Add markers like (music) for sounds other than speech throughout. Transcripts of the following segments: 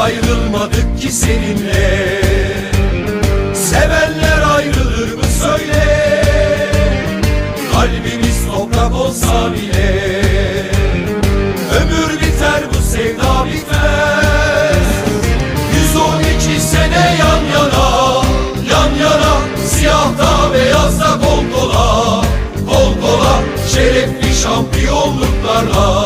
Ayrılmadık ki seninle. Sevenler ayrılır mı söyle. Kalbimiz toprak olsa bile. Ömür biter bu sevda bitmez. 112 sene yan yana Yan yana. Siyahta beyazda kol kola. Kol kola Şerefli şampiyonluklarla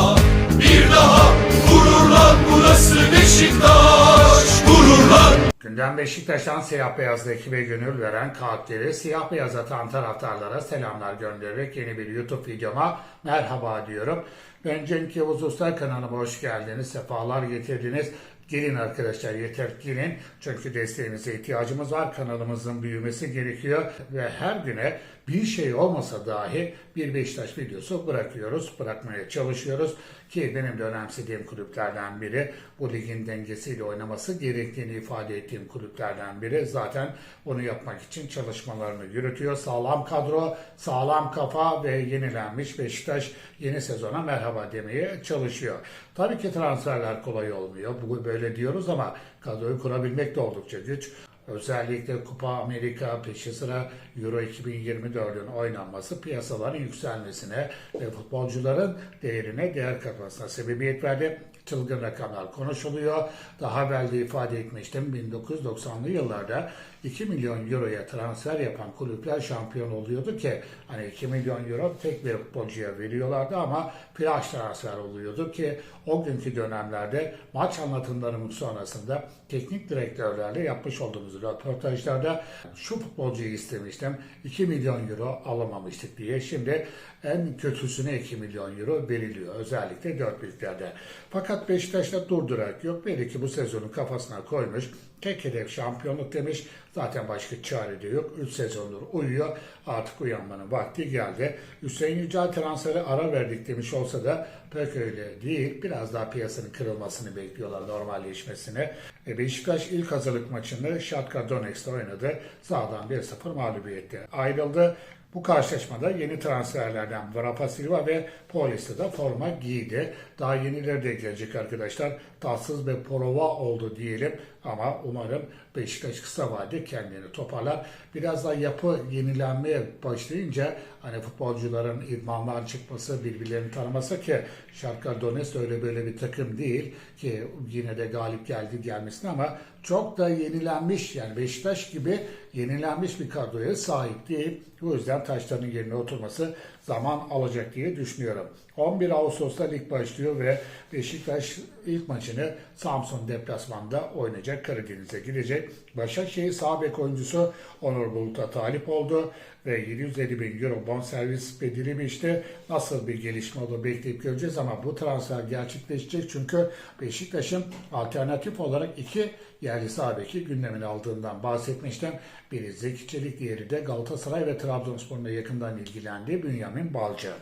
Gündem Beşiktaş'tan siyah beyazlı ekibe gönül veren kalpleri siyah beyaz atan taraftarlara selamlar göndererek yeni bir YouTube videoma merhaba diyorum. Ben Cenk Yavuz Usta kanalıma hoş geldiniz, sefalar getirdiniz. Gelin arkadaşlar yeter gelin çünkü desteğinize ihtiyacımız var. Kanalımızın büyümesi gerekiyor ve her güne bir şey olmasa dahi bir Beşiktaş videosu bırakıyoruz, bırakmaya çalışıyoruz ki benim de önemsediğim kulüplerden biri bu ligin dengesiyle oynaması gerektiğini ifade ettiğim kulüplerden biri. Zaten bunu yapmak için çalışmalarını yürütüyor. Sağlam kadro, sağlam kafa ve yenilenmiş Beşiktaş yeni sezona merhaba demeye çalışıyor. Tabii ki transferler kolay olmuyor. Bu böyle diyoruz ama kadroyu kurabilmek de oldukça güç. Özellikle Kupa Amerika peşi sıra Euro 2024'ün oynanması piyasaların yükselmesine ve futbolcuların değerine değer katmasına sebebiyet verdi. Çılgın rakamlar konuşuluyor. Daha evvel de ifade etmiştim 1990'lı yıllarda 2 milyon euroya transfer yapan kulüpler şampiyon oluyordu ki hani 2 milyon euro tek bir futbolcuya veriyorlardı ama plaj transfer oluyordu ki o günkü dönemlerde maç anlatımlarının sonrasında teknik direktörlerle yapmış olduğumuz röportajlarda şu futbolcuyu istemiştim 2 milyon euro alamamıştık diye şimdi en kötüsüne 2 milyon euro veriliyor özellikle dört büyüklerde. Fakat Beşiktaş'ta durdurak yok. Belli ki bu sezonu kafasına koymuş. Tek hedef şampiyonluk demiş. Zaten başka çare de yok. 3 sezondur uyuyor. Artık uyanmanın vakti geldi. Hüseyin Yücel transferi ara verdik demiş olsa da pek öyle değil. Biraz daha piyasanın kırılmasını bekliyorlar normalleşmesini. E Beşiktaş ilk hazırlık maçını Shakhtar Donetsk'te oynadı. Sağdan 1-0 mağlubiyette ayrıldı. Bu karşılaşmada yeni transferlerden Rafa Silva ve Paulista da forma giydi. Daha yenileri de gelecek arkadaşlar. Tatsız bir prova oldu diyelim ama umarım Beşiktaş kısa vadede kendini toparlar. Biraz daha yapı yenilenmeye başlayınca hani futbolcuların idmanlar çıkması, birbirlerini tanıması ki Shakhtar Donetsk öyle böyle bir takım değil ki yine de galip geldi gelmesine ama çok da yenilenmiş yani Beşiktaş gibi yenilenmiş bir kadroya sahip değil. Bu yüzden taşların yerine oturması zaman alacak diye düşünüyorum. 11 Ağustos'ta lig başlıyor ve Beşiktaş ilk maçını Samsun deplasmanda oynayacak. Karadeniz'e gidecek. Başakşehir sağ bek oyuncusu Onur Bulut'a talip oldu ve 750 bin euro bonservis belirlemişti. Nasıl bir gelişme olur bekleyip göreceğiz ama bu transfer gerçekleşecek çünkü Beşiktaş'ın alternatif olarak iki yerli sağ beki gündemine aldığından bahsetmiştim. Biri Zeki Çelik, diğeri de Galatasaray ve Trabzonspor'la yakından ilgilendiği Bünyamin Balcı.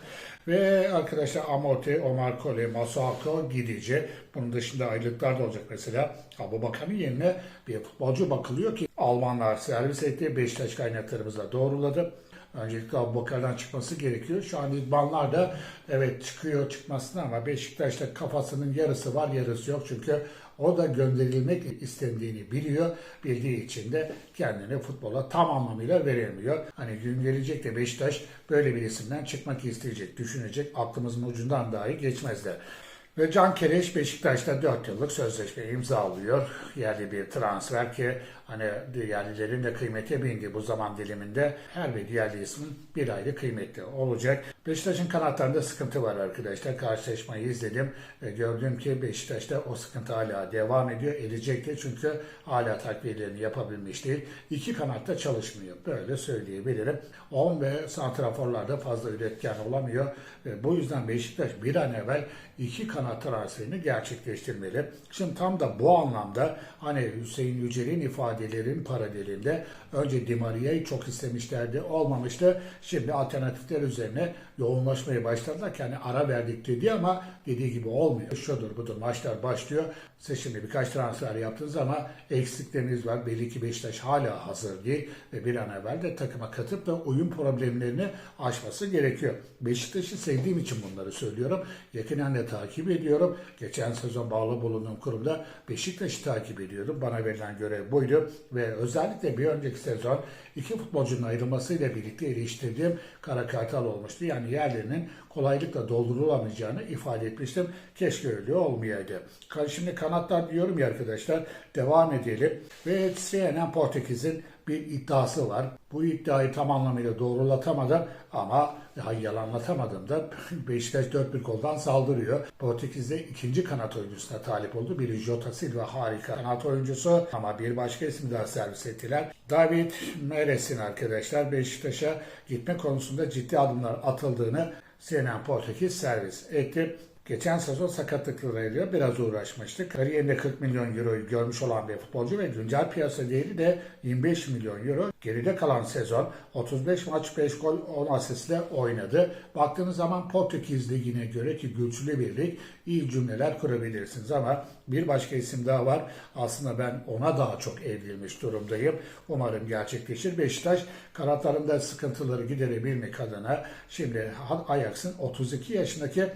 Ve arkadaşlar Amote, Omar Kole, Masuako gidici. Bunun dışında aylıklar da olacak mesela. Abu Bakar'ın yerine bir futbolcu bakılıyor ki Almanlar servis etti. Beşiktaş kaynaklarımızla doğruladı. Öncelikle Abubakar'dan çıkması gerekiyor. Şu an idmanlar da evet çıkıyor çıkmasına ama Beşiktaş'ta kafasının yarısı var yarısı yok. Çünkü o da gönderilmek istendiğini biliyor. Bildiği için de kendini futbola tam anlamıyla veremiyor. Hani gün gelecek de Beşiktaş böyle bir isimden çıkmak isteyecek, düşünecek. Aklımızın ucundan dahi geçmezler. Ve Can Keleş Beşiktaş'ta 4 yıllık sözleşme imzalıyor. Yerli bir transfer ki hani yerlilerin de kıymete bindi bu zaman diliminde. Her bir yerli ismin bir ayrı kıymetli olacak. Beşiktaş'ın kanatlarında sıkıntı var arkadaşlar. Karşılaşmayı izledim ve gördüm ki Beşiktaş'ta o sıkıntı hala devam ediyor. Edecek de çünkü hala takviyelerini yapabilmiş değil. İki kanatta çalışmıyor. Böyle söyleyebilirim. 10 ve santraforlarda fazla üretken olamıyor. Ve bu yüzden Beşiktaş bir an evvel iki kanat transferini gerçekleştirmeli. Şimdi tam da bu anlamda hani Hüseyin Yücel'in ifade ifadelerin paralelinde önce Di çok istemişlerdi. Olmamıştı. Şimdi alternatifler üzerine yoğunlaşmaya başladılar. Yani ara verdik dedi ama dediği gibi olmuyor. Şudur budur maçlar başlıyor. Siz şimdi birkaç transfer yaptınız ama eksikleriniz var. Belli ki Beşiktaş hala hazır değil ve bir an evvel de takıma katıp da oyun problemlerini aşması gerekiyor. Beşiktaş'ı sevdiğim için bunları söylüyorum. Yakinen de takip ediyorum. Geçen sezon bağlı bulunduğum kurumda Beşiktaş'ı takip ediyordum. Bana verilen görev buydu ve özellikle bir önceki sezon iki futbolcunun ayrılmasıyla birlikte eleştirdiğim Kara Kartal olmuştu. Yani yerlerinin kolaylıkla doldurulamayacağını ifade etmiştim. Keşke öyle olmayaydı. Şimdi kanatlar diyorum ya arkadaşlar devam edelim. Ve CNN Portekiz'in bir iddiası var. Bu iddiayı tam anlamıyla doğrulatamadım ama daha yalanlatamadım da (laughs) Beşiktaş 4 bir koldan saldırıyor. Portekiz'de ikinci kanat oyuncusuna talip oldu. Biri Jota Silva harika kanat oyuncusu ama bir başka isim daha servis ettiler. David Meres'in arkadaşlar Beşiktaş'a gitme konusunda ciddi adımlar atıldığını CNN Portekiz servis etti. Geçen sezon sakatlıklarıyla biraz uğraşmıştık. Kariyerinde 40 milyon euroyu görmüş olan bir futbolcu ve güncel piyasa değeri de 25 milyon euro. Geride kalan sezon 35 maç 5 gol 10 asistle oynadı. Baktığınız zaman Portekiz Ligi'ne göre ki güçlü bir lig iyi cümleler kurabilirsiniz ama bir başka isim daha var. Aslında ben ona daha çok evrilmiş durumdayım. Umarım gerçekleşir. Beşiktaş kanatlarında sıkıntıları giderebilmek adına şimdi Ajax'ın 32 yaşındaki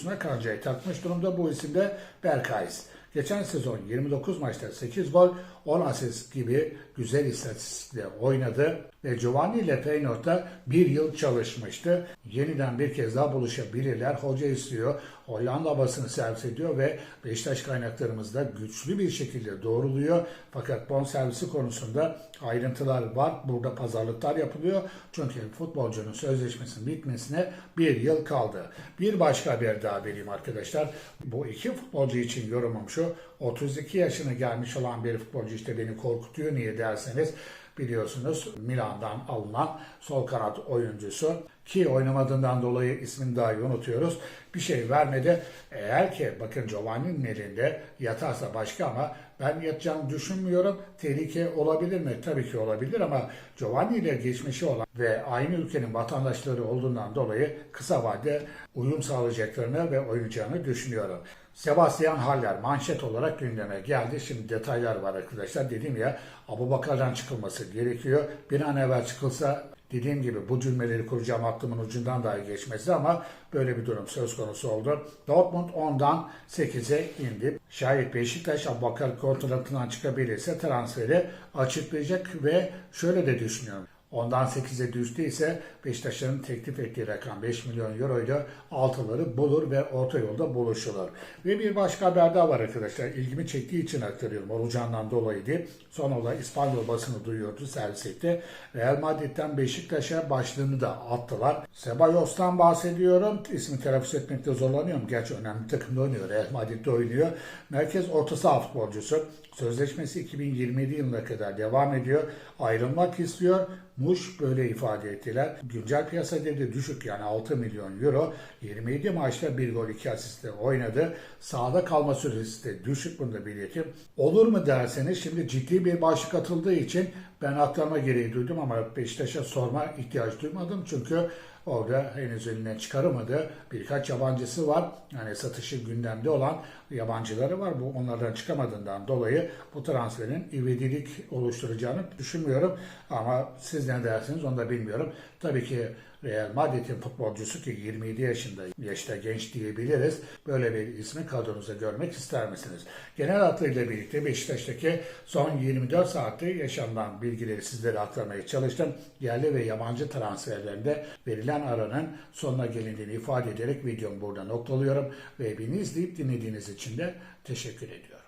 futbolcusuna kancayı takmış durumda. Bu isim de Berkays. Geçen sezon 29 maçta 8 gol, 10 asist gibi güzel istatistikle oynadı ve Giovanni ile Feyenoord'da bir yıl çalışmıştı. Yeniden bir kez daha buluşabilirler. Hoca istiyor. Hollanda basını servis ediyor ve Beşiktaş kaynaklarımızda güçlü bir şekilde doğruluyor. Fakat bon servisi konusunda ayrıntılar var. Burada pazarlıklar yapılıyor. Çünkü futbolcunun sözleşmesinin bitmesine bir yıl kaldı. Bir başka haber daha vereyim arkadaşlar. Bu iki futbolcu için yorumum şu. 32 yaşına gelmiş olan bir futbolcu işte beni korkutuyor. Niye derseniz biliyorsunuz Milan'dan alınan sol kanat oyuncusu ki oynamadığından dolayı ismini dahi unutuyoruz. Bir şey vermedi. Eğer ki bakın Giovanni'nin elinde yatarsa başka ama ben yatacağını düşünmüyorum. Tehlike olabilir mi? Tabii ki olabilir ama Giovanni ile geçmişi olan ve aynı ülkenin vatandaşları olduğundan dolayı kısa vadede uyum sağlayacaklarını ve oynayacağını düşünüyorum. Sebastian Haller manşet olarak gündeme geldi. Şimdi detaylar var arkadaşlar. Dedim ya Abu Bakar'dan çıkılması gerekiyor. Bir an evvel çıkılsa dediğim gibi bu cümleleri kuracağım aklımın ucundan dahi geçmesi ama böyle bir durum söz konusu oldu. Dortmund 10'dan 8'e indi. Şayet Beşiktaş Abubakar kontratından çıkabilirse transferi açıklayacak ve şöyle de düşünüyorum. Ondan 8'e düştüyse Beşiktaş'ın teklif ettiği rakam 5 milyon euroyla altıları bulur ve orta yolda buluşulur. Ve bir başka haber daha var arkadaşlar. İlgimi çektiği için aktarıyorum. Olacağından dolayıydı. Son olarak İspanyol basını duyuyordu, servis etti. Real Madrid'den Beşiktaş'a başlığını da attılar. Cebalos'tan bahsediyorum. İsmi telaffuz etmekte zorlanıyorum. Gerçi önemli takımda oynuyor. Real Madrid'de oynuyor. Merkez orta saha futbolcusu. Sözleşmesi 2027 yılına kadar devam ediyor. Ayrılmak istiyor. Muş böyle ifade ettiler. Güncel piyasa değeri düşük yani 6 milyon euro. 27 maçta 1 gol 2 asistle oynadı. Sahada kalma süresi de düşük bunu da belirteyim. Olur mu derseniz şimdi ciddi bir başlık atıldığı için ben aklama gereği duydum ama Beşiktaş'a sorma ihtiyaç duymadım. Çünkü orada henüz elinden çıkaramadı. Birkaç yabancısı var. Yani satışı gündemde olan yabancıları var. Bu onlardan çıkamadığından dolayı bu transferin ivedilik oluşturacağını düşünmüyorum. Ama siz ne dersiniz onu da bilmiyorum. Tabii ki Real Madrid'in futbolcusu ki 27 yaşında, yaşta genç diyebiliriz. Böyle bir ismi kadronuza görmek ister misiniz? Genel hatlarıyla birlikte Beşiktaş'taki son 24 saatte yaşanan bilgileri sizlere aktarmaya çalıştım. Yerli ve yabancı transferlerinde verilen aranın sonuna gelindiğini ifade ederek videomu burada noktalıyorum. Ve beni izleyip dinlediğiniz için de teşekkür ediyorum.